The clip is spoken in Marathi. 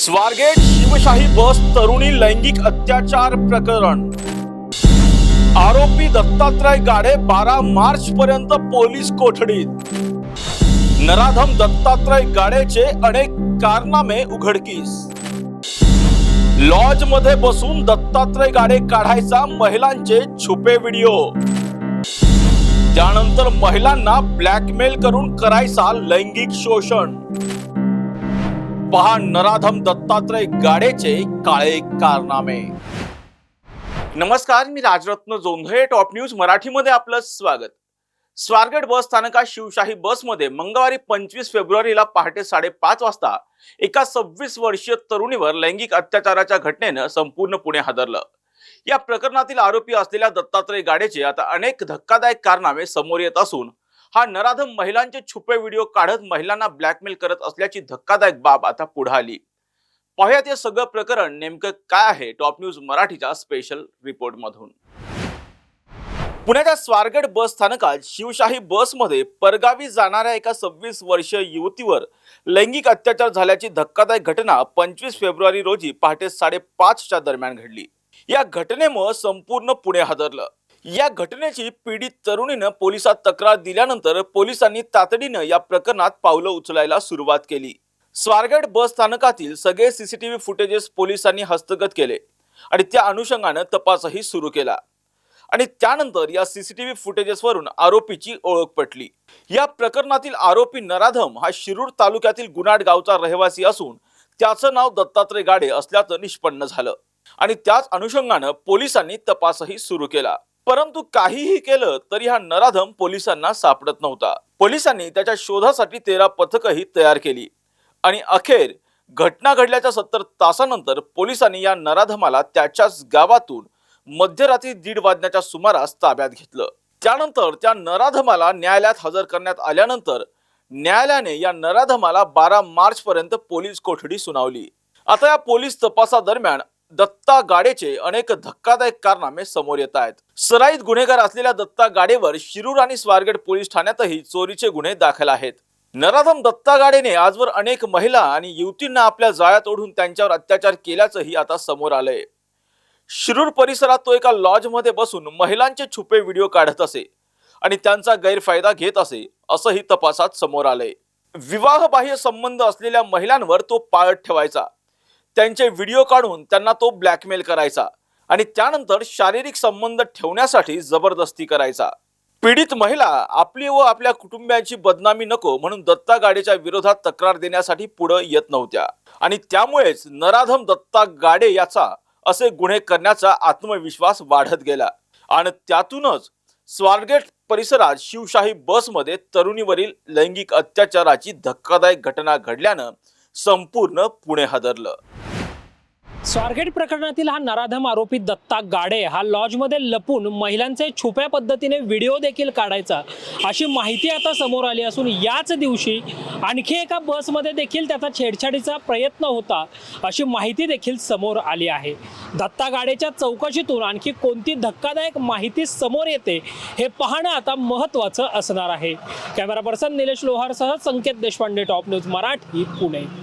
स्वारगेट शिवशाही बस तरुणी लैंगिक अत्याचार प्रकरण. आरोपी दत्तात्रय गाडे बारा मार्च पर्यंत पोलीस कोठडीत. नराधम दत्तात्रय गाडेचे अनेक कारनामे उघडकीस. लॉजमध्ये बसून दत्तात्रय गाडे काढायचा महिलांचे छुपे व्हिडिओ. त्यानंतर महिलांना ब्लॅकमेल करून करायचा लैंगिक शोषण. पहा नराधम दत्तात्रय गाडेचे काळे कारनामे. नमस्कार मी राजरत्न जोंधळे टॉप न्यूज मराठीमध्ये आपलं स्वागत. स्वारगेट बस स्थानकात शिवशाही बसमध्ये मंगळवारी पंचवीस फेब्रुवारीला पहाटे साडेपाच वाजता एका सव्वीस वर्षीय तरुणीवर लैंगिक अत्याचाराच्या घटनेनं संपूर्ण पुणे हादरलं. या प्रकरणातील आरोपी असलेल्या दत्तात्रय गाडेचे आता अनेक धक्कादायक कारनामे समोर येत असून हा नराधम महिलांचे छुपे व्हिडिओ काढत महिलांना ब्लॅकमेल करत असल्याची धक्कादायक बाब आता पुढे आली. पाहुयात हे सगळं प्रकरण नेमकं काय आहे? टॉप न्यूज मराठीच्या स्पेशल रिपोर्ट मधून. पुण्याच्या स्वारगेट बस स्थानकात शिवशाही बसमध्ये परगावी जाणाऱ्या एका सव्वीस वर्षीय युवतीवर लैंगिक अत्याचार झाल्याची धक्कादायक घटना पंचवीस फेब्रुवारी रोजी पहाटे साडेपाचच्या दरम्यान घडली. या घटनेमुळे संपूर्ण पुणे हादरलं. या घटनेची पीडित तरुणीनं पोलिसात तक्रार दिल्यानंतर पोलिसांनी तातडीनं या प्रकरणात पावलं उचलायला सुरुवात केली. स्वारगेट बस स्थानकातील सगळे सीसीटीव्ही फुटेजेस पोलिसांनी हस्तगत केले आणि त्या अनुषंगानं तपासही सुरू केला. आणि त्यानंतर या सीसीटीव्ही फुटेजेसवरून आरोपीची ओळख पटली. या प्रकरणातील आरोपी नराधम हा शिरूर तालुक्यातील गुनाड गावचा रहिवासी असून त्याचं नाव दत्तात्रय गाडे असल्याचं निष्पन्न झालं. आणि त्याच अनुषंगानं पोलिसांनी तपासही सुरू केला. परंतु काहीही केलं तरी हा नराधम पोलिसांना सापडत नव्हता. पोलिसांनी त्याच्या शोधासाठी तेरा पथकही तयार केली. आणि अखेर घटना घडल्याच्या सत्तर तासानंतर पोलिसांनी या नराधमाला त्याच्याच गावातून मध्यरात्री दीड वाजण्याच्या सुमारास ताब्यात घेतलं. त्यानंतर त्या नराधमाला न्यायालयात हजर करण्यात आल्यानंतर न्यायालयाने या नराधमाला बारा मार्च पर्यंत पोलीस कोठडी सुनावली. आता या पोलीस तपासादरम्यान दत्ता गाडेचे अनेक धक्कादायक कारनामे समोर येत आहेत. सराईत गुन्हेगार असलेल्या दत्ता गाडेवर शिरूर आणि स्वारगेट पोलीस ठाण्यातही चोरीचे गुन्हे दाखल आहेत. नराधम दत्ता गाडेने आजवर अनेक महिला आणि युवतींना आपल्या जाळ्यात ओढून त्यांच्यावर अत्याचार केल्याचंही आता समोर आलंय. शिरूर परिसरात तो एका लॉजमध्ये बसून महिलांचे छुपे व्हिडिओ काढत असे आणि त्यांचा गैरफायदा घेत असे असंही तपासात समोर आलंय. विवाहबाह्य संबंध असलेल्या महिलांवर तो पाळत ठेवायचा. त्यांचे व्हिडिओ काढून त्यांना तो ब्लॅकमेल करायचा आणि त्यानंतर शारीरिक संबंध ठेवण्यासाठी जबरदस्ती करायचा. पीडित महिला आपली व आपल्या कुटुंबियांची बदनामी नको म्हणून दत्ता गाडेच्या विरोधात तक्रार देण्यासाठी पुढे येत नव्हत्या. आणि त्यामुळेच नराधम दत्ता गाडे याचा असे गुन्हे करण्याचा आत्मविश्वास वाढत गेला. आणि त्यातूनच स्वारगेट परिसरात शिवशाही बसमध्ये तरुणीवरील लैंगिक अत्याचाराची धक्कादायक घटना घडल्यानं संपूर्ण पुणे हादरलं. स्वारगेट प्रकरणातील हा नराधम आरोपी दत्ता गाडे हा लॉजमध्ये लपून महिलांचे छुप्या पद्धतीने व्हिडिओ देखील काढायचा अशी माहिती आता समोर आली असून याच दिवशी आणखी एका बसमध्ये देखील त्याचा छेडछाडीचा प्रयत्न होता अशी माहिती देखील समोर आली आहे. दत्ता गाडेच्या चौकशीतून आणखी कोणती धक्कादायक माहिती समोर येते हे पाहणं आता महत्त्वाचं असणार आहे. कॅमेरा पर्सन निलेश लोहारसह संकेत देशपांडे टॉप न्यूज मराठी पुणे.